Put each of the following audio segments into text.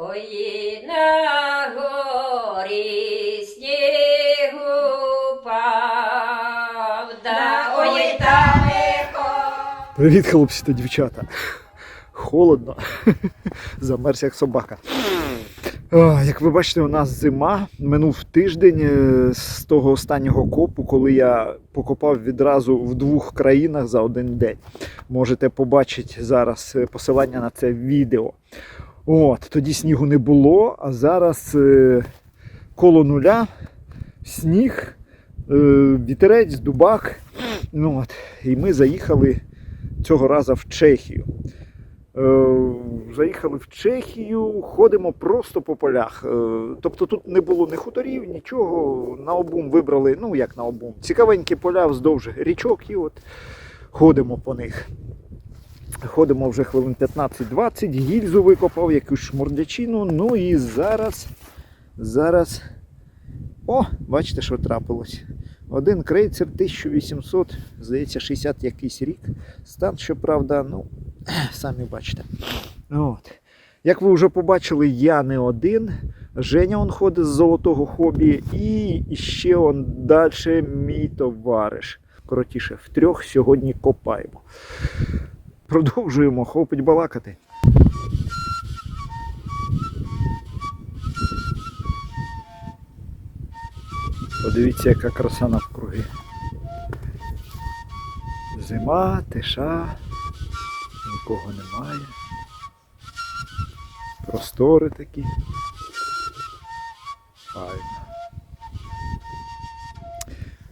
Ой, на горі ой, далеко. Привіт, хлопці та дівчата. Холодно. Замерз як собака. Як ви бачите, у нас зима. Минув тиждень е, з того останнього копу, коли я покопав відразу в двох країнах за один день. Можете побачити зараз е, посилання на це відео. От, тоді снігу не було, а зараз е, коло нуля, сніг, е, вітерець, дубак. Ну, от, і ми заїхали цього разу в Чехію. Е, заїхали в Чехію, ходимо просто по полях. Е, тобто тут не було ні хуторів, нічого. На обум вибрали, ну як на обум, цікавенькі поля вздовж річок і от ходимо по них. Ходимо вже хвилин 15-20, гільзу викопав, якусь шмурдячину. Ну і зараз, зараз. О, бачите, що трапилось. Один крейцер 1800, здається, 60 якийсь рік. Стан, щоправда, ну, самі бачите. От. Як ви вже побачили, я не один. Женя он ходить з золотого хобі, і ще он далі мій товариш. Коротіше, втрьох сьогодні копаємо. Продовжуємо, хопить балакати. Подивіться, яка краса навкруги. Зима, тиша, нікого немає. Простори такі. Файно.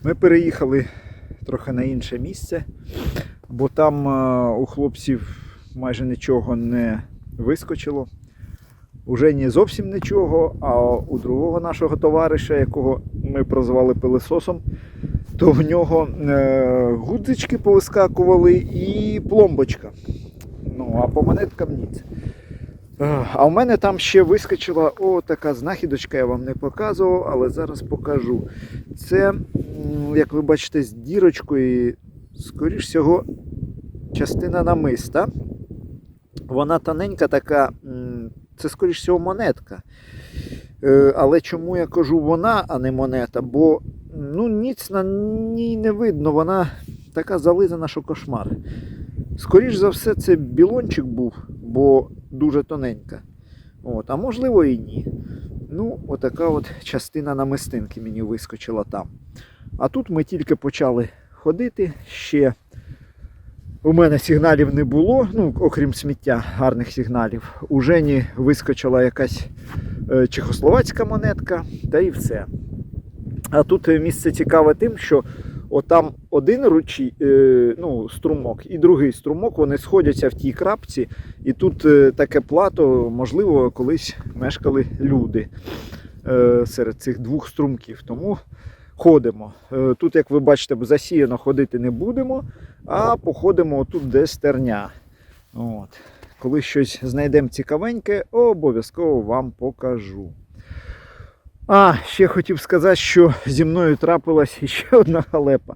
Ми переїхали трохи на інше місце, бо там е, у хлопців майже нічого не вискочило. Уже не зовсім нічого, а у другого нашого товариша, якого ми прозвали пилисосом, то в нього е, гудзички повискакували і пломбочка. Ну, а по монеткам ніц. Е, А в мене там ще вискочила о, така знахідочка, я вам не показував, але зараз покажу. Це, як ви бачите, з дірочкою, скоріш всього, частина намиста. Вона тоненька така, це скоріш всього монетка. Е, Але чому я кажу вона, а не монета? Бо ну, ніц на ній не видно, вона така зализана, що кошмар. Скоріш за все, це білончик був, бо дуже тоненька. От, а можливо і ні. Ну, отака от частина намистинки мені вискочила там. А тут ми тільки почали ходити. Ще у мене сигналів не було, ну, окрім сміття, гарних сигналів. У Жені вискочила якась е, чехословацька монетка, та і все. А тут е, місце цікаве тим, що отам один ручій, е, ну, струмок і другий струмок, вони сходяться в тій крапці, і тут таке плато, можливо, колись мешкали люди серед цих двох струмків. Тому ходимо. Е, Тут, як ви бачите, засіяно ходити не будемо, а походимо тут, де стерня. От. Коли щось знайдемо цікавеньке, обов'язково вам покажу. А, ще хотів сказати, що зі мною трапилась ще одна халепа.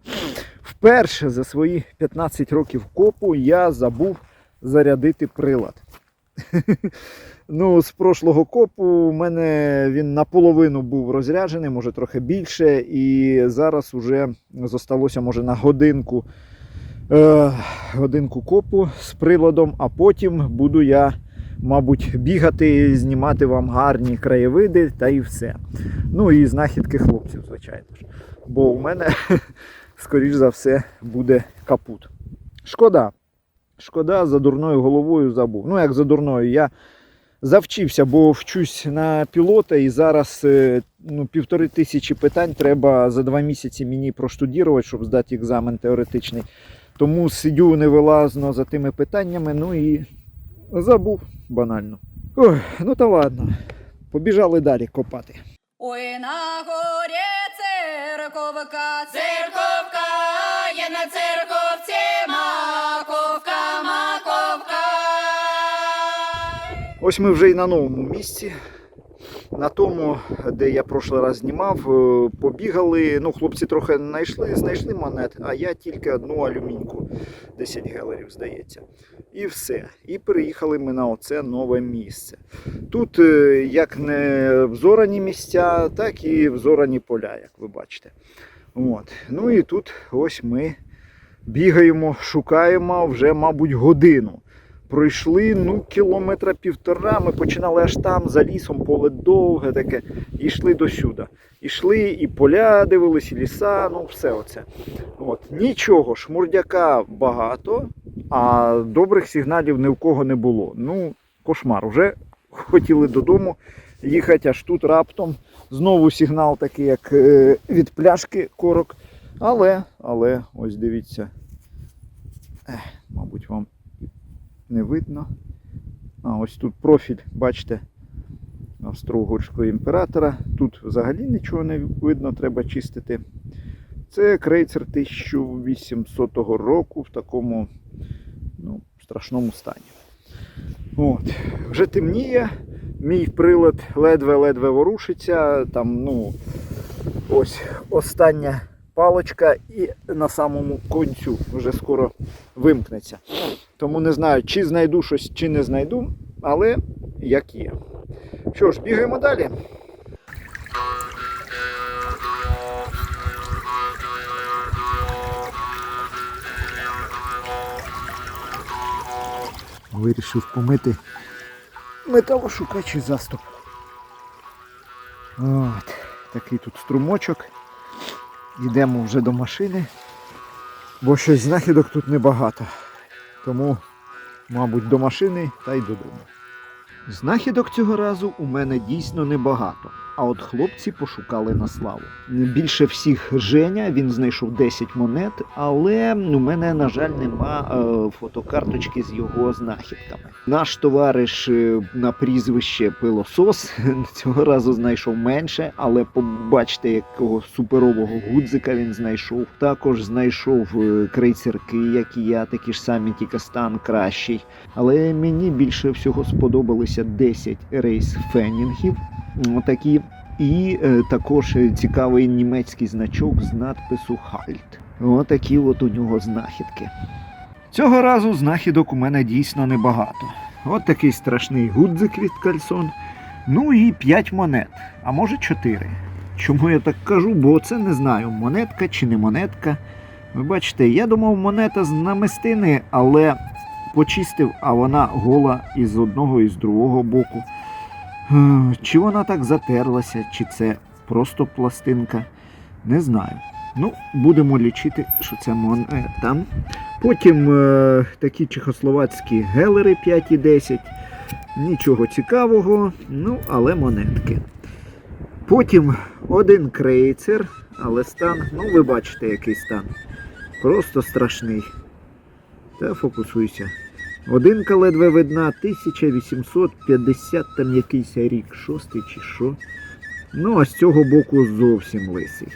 Вперше за свої 15 років копу я забув зарядити прилад. Ну, з прошлого копу у мене він наполовину був розряджений, може трохи більше, і зараз уже зосталося, може, на годинку, е, годинку копу з приладом, а потім буду я, мабуть, бігати, знімати вам гарні краєвиди та і все. Ну і знахідки хлопців, звичайно ж. Бо у мене, скоріш за все, буде капут. Шкода. Шкода, за дурною головою забув. Ну, як за дурною, я завчився, бо вчусь на пілота, і зараз е, ну, півтори тисячі питань треба за два місяці мені проштудірувати, щоб здати екзамен теоретичний. Тому сидю невилазно за тими питаннями, ну і забув банально. Ой, ну та ладно. Побіжали далі копати. Ой, на горі церковка, церковка, є на церковці Ось ми вже і на новому місці. на тому, де я прошлий раз знімав, е, побігали. Ну, хлопці трохи знайшли, знайшли монет, а я тільки одну алюміньку, 10 гелерів, здається. І все. І переїхали ми на оце нове місце. Тут е, як не взорані місця, так і взорані поля, як ви бачите. От. Ну і тут ось ми бігаємо, шукаємо вже, мабуть, годину. Пройшли ну, кілометра півтора. Ми починали аж там, за лісом, поле довге таке, йшли до сюди. Ішли і поля дивились, і ліса, ну все оце. От. Нічого, шмурдяка багато, а добрих сигналів ні в кого не було. Ну, кошмар. Вже хотіли додому їхати, аж тут раптом знову сигнал такий, як е, від пляшки корок. Але, але, ось дивіться. Ех, мабуть, вам не видно. А ось тут профіль, бачите, австро-угорського імператора. Тут взагалі нічого не видно, треба чистити. Це крейцер 1800 року в такому ну, страшному стані. От. Вже темніє, мій прилад ледве-ледве ворушиться. Там, ну, ось остання палочка і на самому концю вже скоро вимкнеться. Тому не знаю, чи знайду щось, чи не знайду, але як є. Що ж, бігаємо далі. Вирішив помити металошукачий заступ. От, такий тут струмочок. Йдемо вже до машини, бо щось знахідок тут небагато. Тому, мабуть, до машини та й додому. Знахідок цього разу у мене дійсно небагато, а от хлопці пошукали на славу. Більше всіх Женя, він знайшов 10 монет, але у мене, на жаль, нема е, фотокарточки з його знахідками. Наш товариш е, на прізвище Пилосос цього разу знайшов менше, але побачите, якого суперового гудзика він знайшов. Також знайшов е, крейцерки, як і я, такі ж самі, тільки стан кращий. Але мені більше всього сподобалися 10 рейс фенінгів. Такі. І е, також е, цікавий німецький значок з надпису Хальт. Отакі от у нього знахідки. Цього разу знахідок у мене дійсно небагато. От такий страшний гудзик від кальсон. Ну і 5 монет, а може 4. Чому я так кажу? Бо це не знаю, монетка чи не монетка. Ви бачите, я думав, монета з намистини, але почистив, а вона гола із одного і з другого боку. Чи вона так затерлася, чи це просто пластинка, не знаю. Ну, будемо лічити, що це монета. Потім е, такі чехословацькі гелери 5 і 10. Нічого цікавого, ну, але монетки. Потім один крейцер, але стан, ну ви бачите, який стан. Просто страшний. Та фокусуйся. Одинка ледве видна, 1850 там якийсь рік, шостий чи що. Ну, а з цього боку зовсім лисий.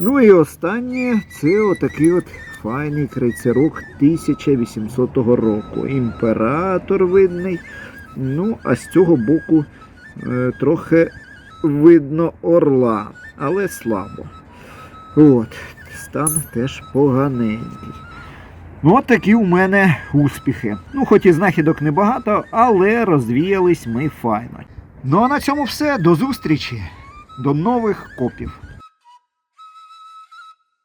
Ну і останнє це отакий от файний крейцерок 1800 року. Імператор видний. Ну, а з цього боку е, трохи видно орла, але слабо. От, стан теж поганенький. Ну, от такі у мене успіхи. Ну, хоч і знахідок небагато, але розвіялись ми файно. Ну а на цьому все. До зустрічі. До нових копів.